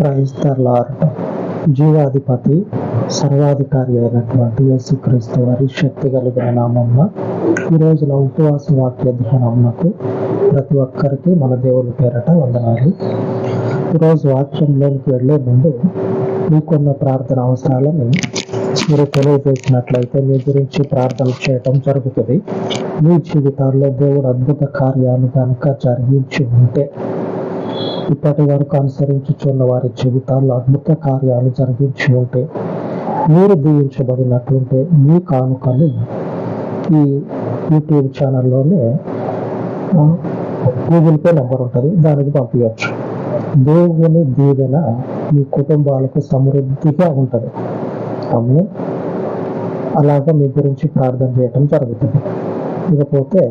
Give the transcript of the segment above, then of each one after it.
క్రైస్తలార్డ్ జీవాధిపతి సర్వాధికారి అయినటువంటి యేసుక్రీస్తు వారి శక్తి కలిగిన నామంలో ఈ రోజున ఉపవాస వాక్య ధ్యానంకు ప్రతి ఒక్కరికి మన దేవుని పేరట వందనాలు. ఈరోజు వాక్యంలోనికి వెళ్ళే ముందు మీకున్న ప్రార్థన అవసరాలను మీరు తెలియజేసినట్లయితే మీ గురించి ప్రార్థన చేయటం జరుగుతుంది. మీ జీవితాల్లో దేవుడు అద్భుత కార్యాలు కనుక జరిగించి ఉంటే ఇప్పటి వరకు అనుసరించుచున్న వారి జీవితాల్లో అద్భుత కార్యాలు జరిగించి ఉంటే మీరు దీవించబడినట్లుంటే మీ కానుకలు ఈ యూట్యూబ్ ఛానల్లోనే గూగుల్ పే నెంబర్ ఉంటుంది దానికి పంపించవచ్చు దేవుని దీవెన మీ కుటుంబాలకు సమృద్ధిగా ఉంటుంది. ఆమె అలాగా మీ గురించి ప్రార్థన చేయటం జరుగుతుంది. ఇకపోతే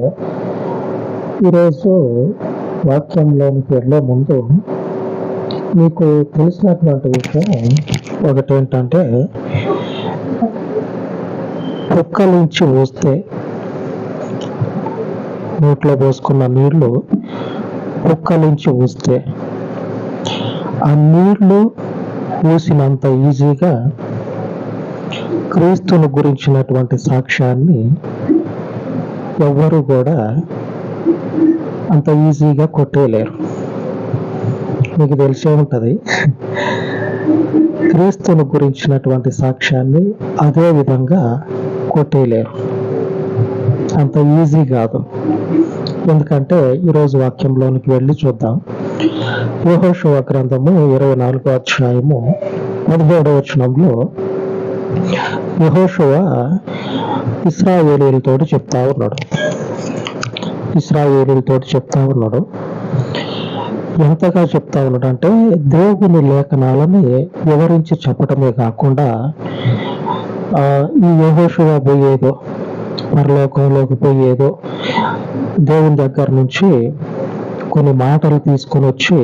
ఈరోజు వాక్యంలోని పేరులో ముందు మీకు తెలిసినటువంటి విషయం ఒకటి ఏంటంటే కుక్కలించి ఊస్తే నోట్లో పోసుకున్న నీళ్ళు కుక్కలించి ఊస్తే ఆ నీళ్ళు పోసినంత ఈజీగా క్రీస్తును గురించినటువంటి సాక్ష్యాన్ని ఎవ్వరు కూడా అంత ఈజీగా కొట్టేయలేరు. మీకు తెలిసే ఉంటుంది. క్రీస్తును గురించినటువంటి సాక్ష్యాన్ని అదే విధంగా కొట్టేయలేరు. అంత ఈజీ కాదు. ఎందుకంటే ఈరోజు వాక్యంలోనికి వెళ్ళి చూద్దాం. యోహోషవ గ్రంథము ఇరవై నాలుగో అధ్యాయము పదిహేడవ వచనంలో యహోషువ ఇస్రాయేలీలతో చెప్తా ఉన్నాడు. ఇస్రాయేలీలతో చెప్తా ఉన్నాడు. ఎంతగా చెప్తా ఉన్నాడు అంటే దేవుని లేఖనాలని వివరించి చెప్పటమే కాకుండా ఆ, ఈ యహోషువ పోయేదో పరలోకంలోకి పోయేదో దేవుని దగ్గర నుంచి కొన్ని మాటలు తీసుకొని వచ్చి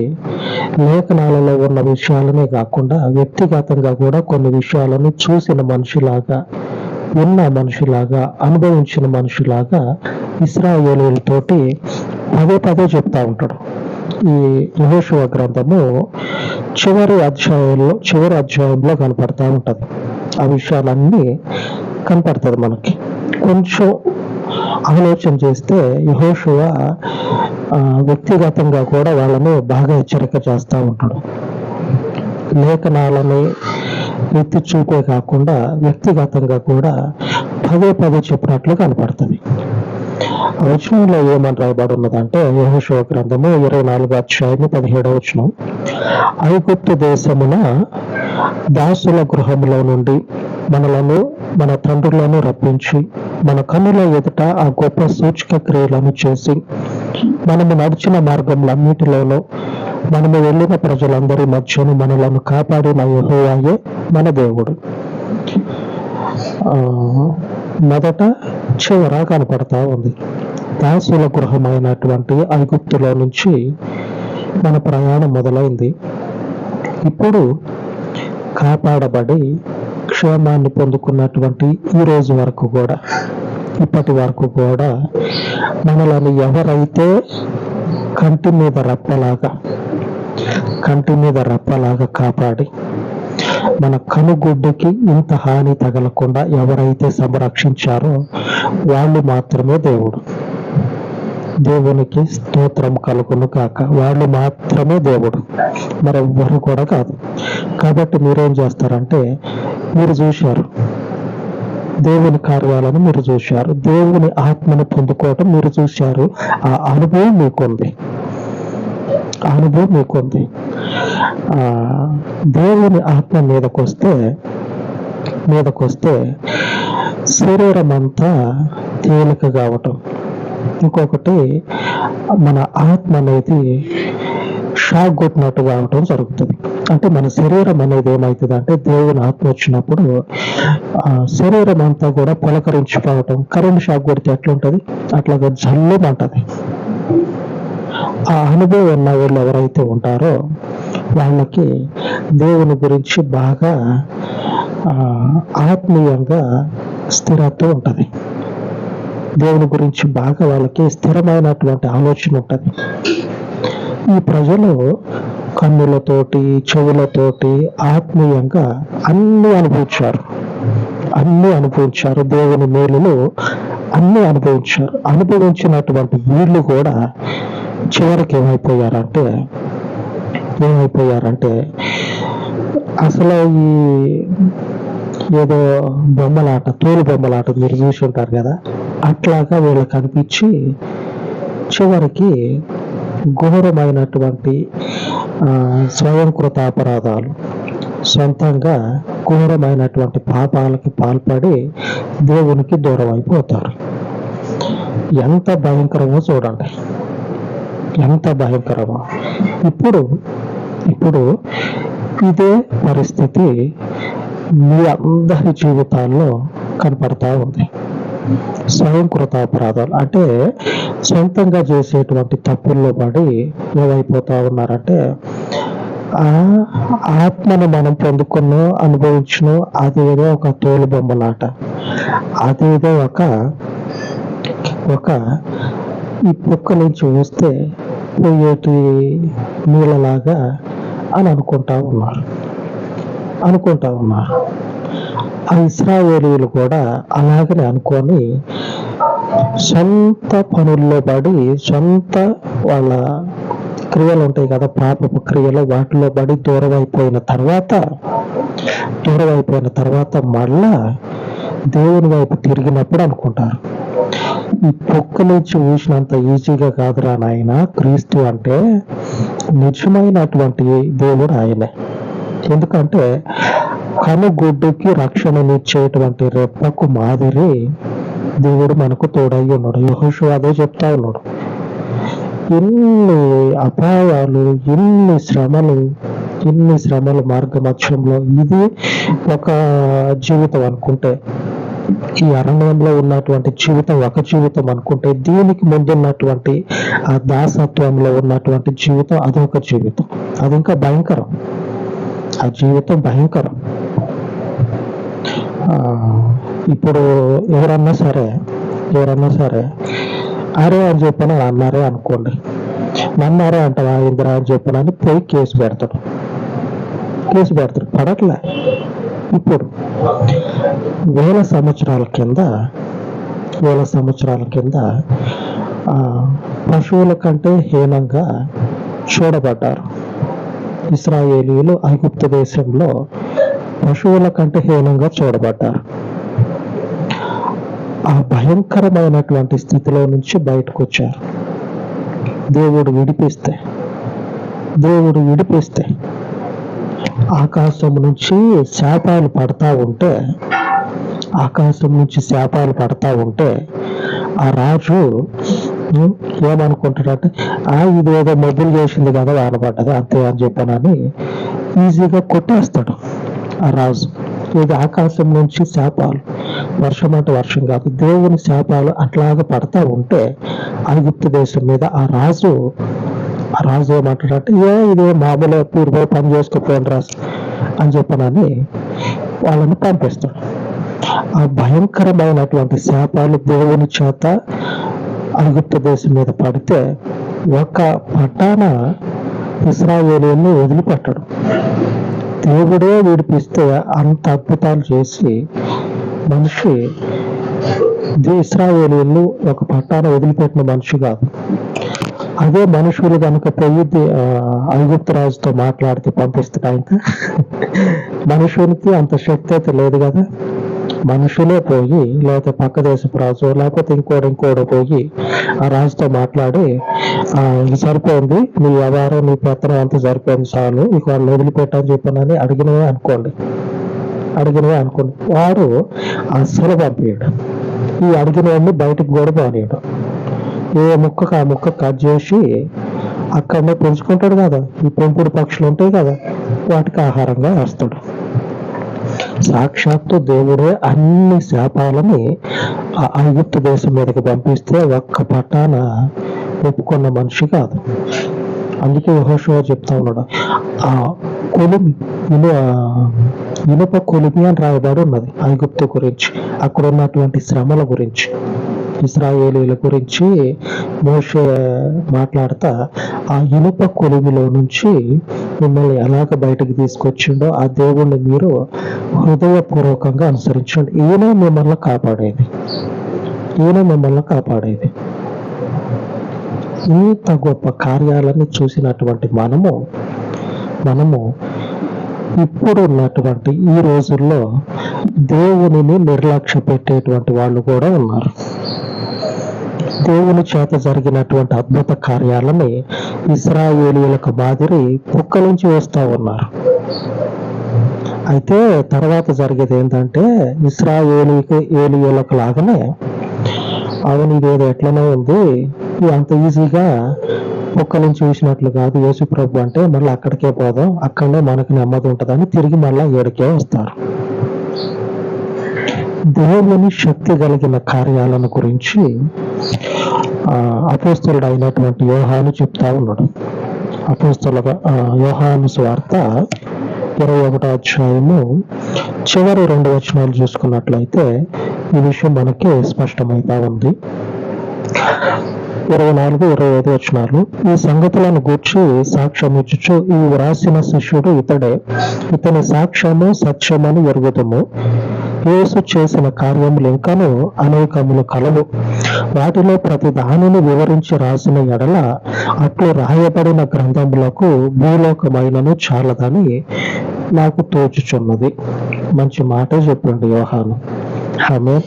లేఖనాలలో ఉన్న విషయాలనే కాకుండా వ్యక్తిగతంగా కూడా కొన్ని విషయాలను చూసిన మనిషిలాగా ఉన్న మనుషులాగా అనుభవించిన మనుషులాగా ఇస్రాయేలీలతోటి పదే పదే చెప్తా ఉంటాడు. ఈ యహోషువ గ్రంథము చివరి అధ్యాయంలో చివరి అధ్యాయంలో కనపడతా ఉంటుంది. ఆ విషయాలన్నీ కనపడుతుంది మనకి. కొంచెం ఆలోచన చేస్తే యహోషువ ఆ, వ్యక్తిగతంగా కూడా వాళ్ళని బాగా హెచ్చరిక చేస్తూ ఉంటాడు. లేఖనాలని ఎత్తి చూపే కాకుండా వ్యక్తిగతంగా కూడా పదే పదే చెప్పినట్లు కనపడుతుంది. వచనంలో ఏమని రాయబడి ఉన్నదంటే యెహోషువ గ్రంథము ఇరవై నాలుగు అధ్యాయము పదిహేడవ వచనం. ఐగుప్తు దేశమున దాసుల గృహములో నుండి మనలను మన తండ్రులను రప్పించి మన కన్నుల ఎదుట ఆ గొప్ప సూచక క్రియలను చేసి మనము నడిచిన మార్గంలన్నిటిలోనూ మనము వెళ్ళిన ప్రజలందరి మధ్యను మనలను కాపాడిన యహోవాయే మన దేవుడు. ఆ, మొదట చివర కనపడతా ఉంది. దాసుల గృహమైనటువంటి ఐగుప్తులో నుంచి మన ప్రయాణం మొదలైంది. ఇప్పుడు కాపాడబడి క్షేమాన్ని పొందుకున్నటువంటి ఈ రోజు వరకు కూడా ఇప్పటి వరకు కూడా మనలను ఎవరైతే కంటి మీద రప్పలాగా కంటి మీద రప్పలాగా కాపాడి మన కనుగుడ్డకి ఇంత హాని తగలకుండా ఎవరైతే సంరక్షించారో వాళ్ళు మాత్రమే దేవుడు. దేవునికి స్తోత్రం కలుగును కాక వాళ్ళు మాత్రమే దేవుడు. మరెవ్వరు కూడా కాదు. కాబట్టి మీరేం చేస్తారంటే మీరు చూశారు. దేవుని కార్యాలను మీరు చూశారు. దేవుని ఆత్మను పొందుకోవటం మీరు చూశారు. ఆ అనుభవం మీకుంది. ఆ అనుభవం మీకుంది. ఉంది దేవుని ఆత్మ మీదకొస్తే వస్తే వస్తే శరీరం అంతా తేలిక కావటం ఇంకొకటి మన ఆత్మ అనేది షాక్ కొట్టినట్టు కావటం జరుగుతుంది. అంటే మన శరీరం అనేది ఏమవుతుంది అంటే దేవుని ఆత్మ వచ్చినప్పుడు ఆ శరీరం అంతా కూడా పులకరించిపోవటం కరెంట్ షాక్ కొడితే ఎట్లుంటుంది? అట్లాగా జల్లుమంటది ఆ అనుభవం ఉన్న వాళ్ళు ఎవరైతే ఉంటారో వాళ్ళకి దేవుని గురించి బాగా ఆత్మీయంగా స్థిరత్వం ఉంటుంది. దేవుని గురించి బాగా వాళ్ళకి స్థిరమైనటువంటి ఆలోచన ఉంటుంది. ఈ ప్రజలు కన్నులతోటి చెవులతోటి ఆత్మీయంగా అన్ని అనుభవించారు. అన్ని అనుభవించారు. దేవుని మేలులు అన్ని అనుభవించారు. అనుభవించినటువంటి వీళ్ళు కూడా చివరికి ఏమైపోయారంటే ఏమైపోయారంటే అసలు ఈ ఏదో బొమ్మలాట తోలు బొమ్మలాట మీరు చూసి ఉంటారు కదా అట్లాగా వీళ్ళకి కనిపించి చివరికి ఘోరమైనటువంటి ఆ, స్వయంకృత అపరాధాలు సొంతంగా ఘోరమైనటువంటి పాపాలకి పాల్పడి దేవునికి దూరం అయిపోతారు ఎంత భయంకరమో చూడండి. ఎంత భయంకరమో? ఇప్పుడు ఇప్పుడు ఇదే పరిస్థితి మీ అందరి జీవితాల్లో కనపడతా ఉంది. స్వయంకృత అపరాధాలు. అంటే సొంతంగా చేసేటువంటి తప్పుల్లో పడి ఏమైపోతా ఉన్నారంటే ఆ ఆత్మను మనం పొందుకున్నో అనుభవించును అదేదో ఒక తోలు బొమ్మలాట అదేదో ఒక ఒక ఈ పుక్క నుంచి వస్తే పోయేటి నీళ్ళలాగా అని అనుకుంటా ఉన్నారు. అనుకుంటా ఉన్నారు. ఆ ఇస్రాయేలీలు కూడా అలాగనే అనుకొని సొంత పనుల్లో పడి సొంత వాళ్ళ క్రియలు ఉంటాయి కదా పాపపు క్రియలు వాటిలో పడి దూరం అయిపోయిన తర్వాత దూరం అయిపోయిన తర్వాత మళ్ళా దేవుని వైపు తిరిగినప్పుడు అనుకుంటారు. ఈ పొక్క నుంచి ఊసినంత ఈజీగా కాదురా నాయన. క్రీస్తు అంటే నిజమైనటువంటి దేవుడు ఆయనే. ఎందుకంటే కనుగొడ్డుకి రక్షణనిచ్చేటువంటి రెప్పకు మాదిరి దేవుడు మనకు తోడై ఉన్నాడు. యహోషు అదే చెప్తా ఉన్నాడు. ఎన్ని అపాయాలు ఎన్ని శ్రమలు ఎన్ని శ్రమలు మార్గమధ్యంలో ఇది ఒక జీవితం అనుకుంటే ఈ అరణ్యంలో ఉన్నటువంటి జీవితం ఒక జీవితం అనుకుంటే దీనికి ముందున్నటువంటి ఆ దాసత్వంలో ఉన్నటువంటి జీవితం అదొక జీవితం. అది ఇంకా భయంకరం. ఆ జీవితం భయంకరం. ఆ, ఇప్పుడు ఎవరన్నా సరే ఎవరన్నా సరే అరే అని చెప్పిన అన్నారే అనుకోండి. నన్నారే అంటావా ఇందిరా అని చెప్పనని పోయి కేసు పెడతాడు. కేసు పెడతాడు. పడట్లే. ఇప్పుడు వేల సంవత్సరాల కింద వేల సంవత్సరాల కింద పశువుల కంటే హీనంగా చూడబడ్డారు. ఇస్రాయేలీలు ఐగుప్త దేశంలో పశువుల కంటే హీనంగా చూడబడ్డారు. ఆ భయంకరమైనటువంటి స్థితిలో నుంచి బయటకు వచ్చారు దేవుడు విడిపిస్తే దేవుడు విడిపిస్తే ఆకాశం నుంచి శాపాలు పడతా ఉంటే ఆకాశం నుంచి శాపాలు పడతా ఉంటే ఆ రాజు ఏమనుకుంటాడంటే ఆ ఇది ఏదో మొబైల్ చేసింది కదా వానపడ్డది అంతే అని చెప్పానని ఈజీగా కొట్టేస్తాడు ఆ రాజు. ఇది ఆకాశం నుంచి శాపాలు వర్షం అంటే వర్షం కాదు దేవుని శాపాలు అట్లాగా పడతా ఉంటే ఐగుప్తు దేశం మీద ఆ రాజు రాజు ఏమంటాడంటే ఏ ఇది మామూలు పూర్వ పని చేసుకోపోయాను రాజు అని చెప్పనని వాళ్ళని పంపిస్తాడు ఆ భయంకరమైనటువంటి శాపాలు దేవుని చేత ఐగుప్తు దేశం మీద పడితే ఒక పట్టాన ఇస్రాయేలీని వదిలిపెట్టడు. దేవుడే విడిపిస్తే అంత అద్భుతాలు చేసి మనిషి ది- ఇస్రాయేలీలు ఒక పట్టాన వదిలిపెట్టిన మనిషి కాదు. అదే మనుషులు కనుక పోయి ది- ఐగుప్తు రాజుతో మాట్లాడితే పంపిస్తాడు ఇంకా మనుషులకి అంత శక్తి అయితే లేదు కదా. మనుషులే పోయి లేకపోతే పక్క దేశపు రాజు లేకపోతే ఇంకోటి ఇంకోటి పోయి ఆ రాజుతో మాట్లాడి ఇది సరిపోయింది నీ వ్యవహారం నీ పెత్తనం అంతా సరిపోయింది చాలు ఇక వాళ్ళు వదిలిపెట్టని చెప్పనని అడిగినవే అనుకోండి. అడిగినవే అనుకోండి. వాడు అస్సలు పంపించడం ఈ అడిగినవన్నీ బయటకు కూడా పోనీయడం ఏ ముక్కకు ఆ ముక్క కట్ చేసి అక్కడనే పెంచుకుంటాడు కదా. ఈ పెంపుడు పక్షులు ఉంటాయి కదా వాటికి ఆహారంగా వేస్తాడు. సాక్షాత్తు దేవుడే అన్ని శాపాలని ఆ ఐగుప్తు దేశం మీదకి పంపిస్తే ఒక్క పట్టాన ఒప్పుకున్న మనిషి కాదు. అందుకే యెహోషువ చెప్తా ఉన్నాడు. ఆ కొలిమి ఇను ఇనుప కొలిమి అని రాయబడి ఉన్నది ఐగుప్తు గురించి అక్కడ ఉన్నటువంటి శ్రమల గురించి. ఇస్రాయేలీల గురించి మోషే మాట్లాడతా ఆ ఇనుప కొలిమిలో నుంచి మిమ్మల్ని ఎలాగ బయటకు తీసుకొచ్చిండో ఆ దేవుణ్ణి మీరు హృదయపూర్వకంగా అనుసరించండి. ఈయన మిమ్మల్ని కాపాడేది. ఈయన మిమ్మల్ని కాపాడేది. ఇంత గొప్ప కార్యాలను చూసినటువంటి మనము మనము ఇప్పుడు ఉన్నటువంటి ఈ రోజుల్లో దేవునిని నిర్లక్ష్య పెట్టేటువంటి వాళ్ళు కూడా ఉన్నారు. దేవుని చేత జరిగినటువంటి అద్భుత కార్యాలని ఇస్రాయేలీలకు మాదిరి పుక్కలించి వస్తూ ఉన్నారు. అయితే తర్వాత జరిగేది ఏంటంటే ఇస్రాయేలీకి ఏలియలకు లాగానే అవును ఇదేదో ఎట్లనే ఉంది అంత ఈజీగా ఒక్క నుంచి చూసినట్లు కాదు యేసు ప్రభు అంటే మళ్ళీ అక్కడికే పోదాం అక్కడనే మనకు నెమ్మది ఉంటుందని తిరిగి మళ్ళీ ఏడికే వస్తారు. దేవుని శక్తి కలిగిన కార్యాలను గురించి అపోస్తలుడు అయినటువంటి యోహాను చెప్తా ఉన్నాడు. అపోస్తల యోహాను స్వార్త ఇరవై ఒకటో అధ్యాయము చివరి రెండు వచనాలు చూసుకున్నట్లయితే ఈ విషయం మనకి స్పష్టమైతా ఉంది. ఇరవై నాలుగు ఇరవై ఐదు వచనాలు ఈ సంగతులను గూర్చి సాక్ష్యం ఇచ్చుచు ఈ వ్రాసిన శిష్యుడు ఇతడే ఇతని సాక్ష్యము సత్యమని ఎరుగుదము. యేసు చేసిన కార్యములు ఇంకాను అనేకములు కలవు వాటిలో ప్రతి దానిని వివరించి రాసిన ఎడల అట్లు రాయబడిన గ్రంథములకు భూలోకమైనను చాలదని నాకు తోచుచున్నది. మంచి మాట చెప్పండి యోహాను. ఆమె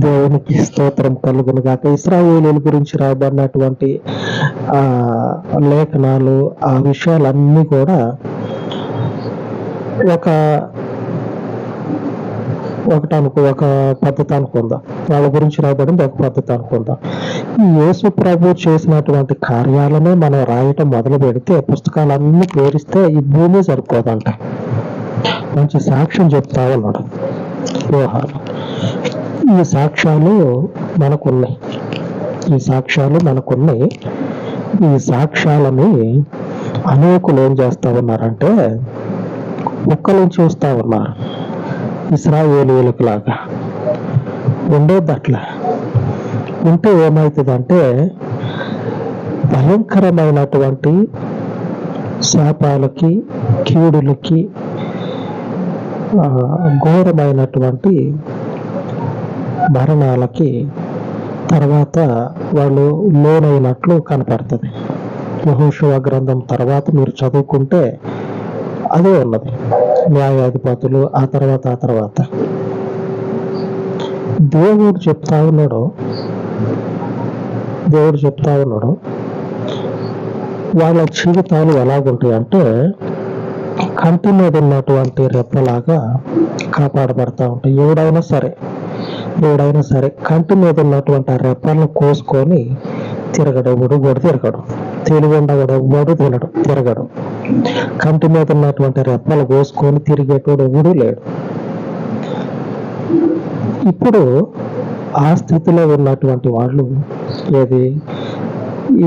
దేవునికి స్తోత్రం కలుగును గాక. ఇస్రాయేలీల గురించి రాబడినటువంటి ఆ లేఖనాలు ఆ విషయాలన్నీ కూడా ఒక ఒకటి అనుకో ఒక పద్ధతి అనుకుందాం. వాళ్ళ గురించి రాయబడింది ఒక పద్ధతి అనుకుందాం. ఈ యేసు ప్రభు చేసినటువంటి కార్యాలనే మనం రాయటం మొదలు పెడితే పుస్తకాలన్నీ పేరిస్తే ఈ భూమి సరిపోదంట. మంచి సాక్ష్యం చెప్తా ఉన్నాడు. వ్యవహారం. ఈ సాక్ష్యాలు మనకున్నాయి. ఈ సాక్ష్యాలు మనకున్నాయి. ఈ సాక్ష్యాలని అనేకులు ఏం చేస్తా ఉన్నారంటే ఒక్కలను చూస్తా ఉన్నారు. ఇస్రాయేలీలకు లాగా ఉండేది అట్లా ఉంటే ఏమవుతుందంటే భయంకరమైనటువంటి శాపాలకి కీడులకి ఆ, ఘోరమైనటువంటి మరణాలకి తర్వాత వాళ్ళు లోనైనట్లు కనపడుతుంది. యహోశివ గ్రంథం తర్వాత మీరు చదువుకుంటే అదే ఉన్నది. న్యాయాధిపతులు ఆ తర్వాత ఆ తర్వాత. దేవుడు చెప్తా ఉన్నాడు. దేవుడు చెప్తా ఉన్నాడు. వాళ్ళ జీవితాలు ఎలాగుంటాయి అంటే కంటి మీద ఉన్నటువంటి రెప్పలాగా కాపాడబడతా ఉంటాయి. ఎవడైనా సరే ఎవడైనా సరే కంటి మీద ఉన్నటువంటి ఆ రెప్పలను కోసుకొని తిరగడు కూడా తిరగడు. తెలివి ఉండగడు ఎవడు తినడు తిరగడు. కంటి మీద ఉన్నటువంటి రెప్పలు కోసుకొని తిరిగేటోడు ఎవడు లేడు. ఇప్పుడు ఆ స్థితిలో ఉన్నటువంటి వాళ్ళు ఏది?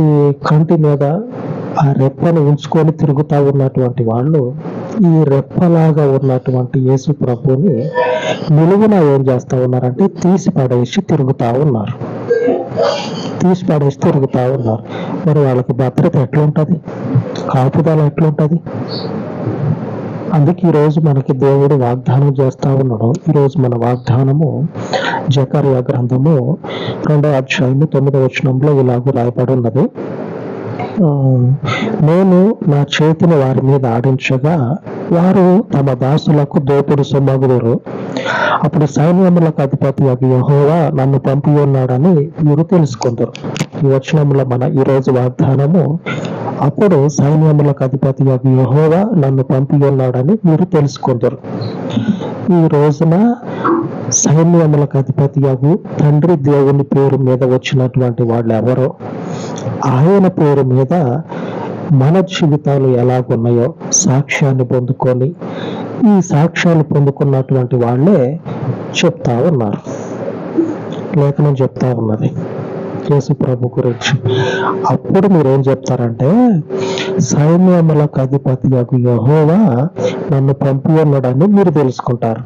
ఈ కంటి మీద ఆ రెప్పను ఉంచుకొని తిరుగుతూ ఉన్నటువంటి వాళ్ళు ఈ రెప్పలాగా ఉన్నటువంటి యేసు ప్రభుని నిలువున ఏం చేస్తూ ఉన్నారంటే తీసి పడేసి తిరుగుతా ఉన్నారు. తీసి పడేసి తిరుగుతూ ఉన్నారు. మరి వాళ్ళకి భద్రత ఎట్లుంటది? కాపుదల ఎట్లుంటుంది? అందుకే ఈ రోజు మనకి దేవుడు వాగ్దానం చేస్తా ఉన్నాడు. ఈ రోజు మన వాగ్దానము జకర్య గ్రంథము రెండో అధ్యాయము తొమ్మిదో వచనంలో ఇలాగ రాయబడి ఉన్నది. నేను నా చేతిని వారి మీద ఆడించగా వారు తమ దాసులకు దోపుడు సొమ్మగుదురు. అప్పుడు సైన్యములకు అధిపతి అవి యహోవా నన్ను పంపి ఉన్నాడని మీరు తెలుసుకుందరు. ఈ వచనంలో మన ఈ రోజు వాగ్దానము. అప్పుడు సైన్యములకు అధిపతి అవి యహోవా నన్ను పంపి ఉన్నాడని మీరు తెలుసుకుందరు. ఈ రోజున సైన్యములకు అధిపతి అగు తండ్రి దేవుని పేరు మీద వచ్చినటువంటి వాళ్ళు ఎవరో ఆయన పేరు మీద మన జీవితాలు ఎలాగున్నాయో సాక్ష్యాన్ని పొందుకొని ఈ సాక్ష్యాలు పొందుకున్నటువంటి వాళ్ళే చెప్తా ఉన్నారు. లేఖనం చెప్తా ఉన్నది. యేసు ప్రభు గురించి. అప్పుడు మీరేం చెప్తారంటే సైన్యములకు అధిపతి యహోవా నన్ను పంపి ఉన్నాడని మీరు తెలుసుకుంటారు.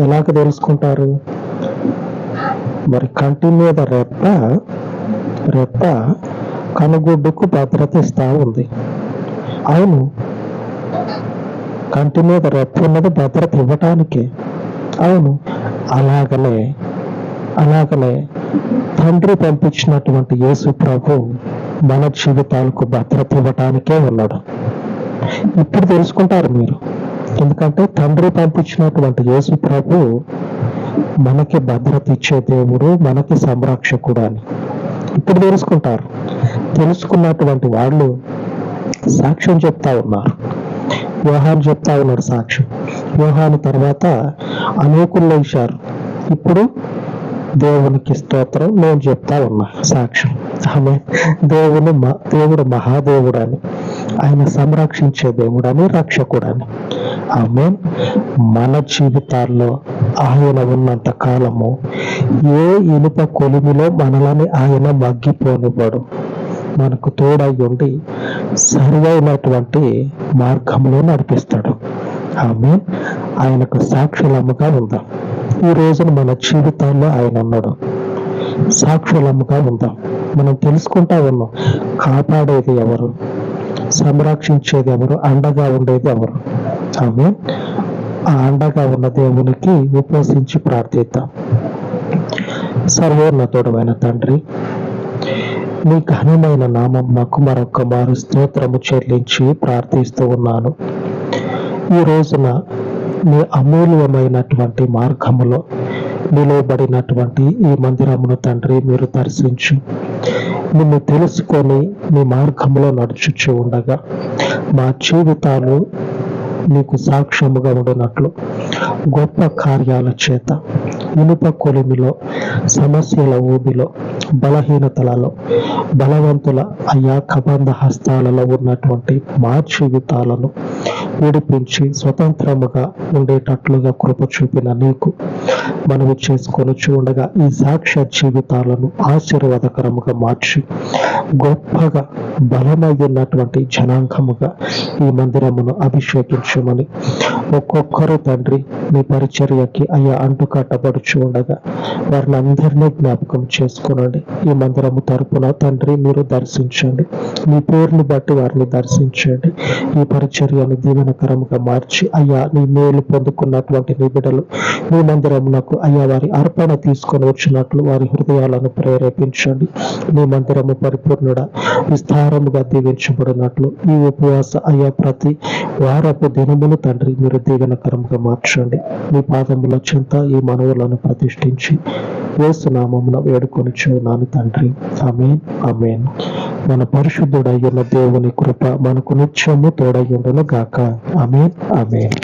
ఎలాగ తెలుసుకుంటారు? మరి కంటి మీద రెప్ప రెప్ప కనుగుడ్డుకు భద్రత ఇస్తా ఉంది. అవును కంటి మీద రెప్ప ఉన్నది భద్రత ఇవ్వటానికే. అవును అలాగనే అలాగనే తండ్రి పంపించినటువంటి యేసు ప్రభు మన జీవితాలకు భద్రత ఇవ్వటానికే ఉన్నాడు. ఇప్పుడు తెలుసుకుంటారు మీరు. ఎందుకంటే తండ్రి పంపించినటువంటి యేసు ప్రభు మనకి భద్రత ఇచ్చే దేవుడు మనకి సంరక్షకుడు అని. ఇప్పుడు తెలుసుకుంటారు. తెలుసుకున్నటువంటి వాళ్ళు సాక్ష్యం చెప్తా ఉన్నారు. వ్యూహాన్ని చెప్తా ఉన్నాడు సాక్ష్యం. వ్యూహాన్ని తర్వాత అనేకుల్లో ఇచ్చారు ఇప్పుడు దేవునికి స్తోత్రం నేను చెప్తా ఉన్నా సాక్ష్యం. ఆమె దేవుని మ- దేవుడు మహాదేవుడు అని ఆయన సంరక్షించే దేవుడని రక్షకుడని. ఆమె మన జీవితాల్లో ఆయన ఉన్నంత కాలము ఏ ఇనుప కొలిమిలో మనలని ఆయన మగ్గిపోనివ్వడు. మనకు తోడై ఉండి సరి మార్గంలో నడిపిస్తాడు. ఆమె ఆయనకు సాక్షులముగా ఉందాం. ఈ రోజున మన జీవితాల్లో ఆయన ఉన్నాడు. సాక్షులముగా ఉందాం. మనం తెలుసుకుంటా ఉన్నాం. కాపాడేది ఎవరు? సంరక్షించేది ఎవరు? అండగా ఉండేది ఎవరు? ఆమె ఆ అండగా ఉన్న దేవునికి ఉపవసించి ప్రార్థిద్దాం. సర్వోన్నతుడమైన తండ్రి నీ ఘనమైన నామం నాకు మరొక మారు స్తోత్రము చెల్లించి ప్రార్థిస్తూ ఉన్నాను. ఈ రోజున నీ అమూల్యమైనటువంటి మార్గములో నిలవబడినటువంటి ఈ మందిరమును తండ్రి మీరు దర్శించు. నిన్ను తెలుసుకొని మీ మార్గంలో నడుచుచు ఉండగా మా జీవితాలు నీకు సాక్ష్యముగా ఉండినట్లు గొప్ప కార్యాల చేత ఇనుప కొలిమిలో సమస్యల ఊబిలో బలహీనతలలో బలవంతుల అయా కబంధ హస్తాలలో ఉన్నటువంటి మా పీడిపించి స్వతంత్రముగా ఉండేటట్లుగా కృప చూపిన నీకు మనవి చేసుకొని చూడగా ఈ సాక్ష్య జీవితాలను ఆశీర్వాదకరముగా మార్చి గొప్పగా బలమైనటువంటి జనాంగముగా ఈ మందిరమును అభిషేకించమని ఒక్కొక్కరు తండ్రి మీ పరిచర్యకి అయ్యా అంటుకట్టబడుచు ఉండగా వారిని అందరినీ జ్ఞాపకం చేసుకునండి. ఈ మందిరము తరపున తండ్రి మీరు దర్శించండి. మీ పేరుని బట్టి వారిని దర్శించండి. ఈ పరిచర్యను ఆహ్లాదకరముగా మార్చి అయ్యా నీ మేలు పొందుకున్నటువంటి నీ బిడ్డలు మీ మందిరమునకు అయ్యా వారి అర్పణ తీసుకొని వచ్చినట్లు వారి హృదయాలను ప్రేరేపించండి. నీ మందిరము పరిపూర్ణుడ విస్తారముగా దీవించబడినట్లు. ఈ ఉపవాస అయ్యా ప్రతి వారపు దినమును తండ్రి మీరు దీవెనకరంగా మార్చండి. మీ పాదముల చింత ఈ మనవులను ప్రతిష్ఠించి ఏసునామమున వేడుకొనిచున్నాను తండ్రి. అమేన్ అమేన్ మన పరిశుద్ధుడయ్యున్న దేవుని కృప మనకు నిత్యము తోడయ్యుండను గాక ఆమెన్ ఆమెన్.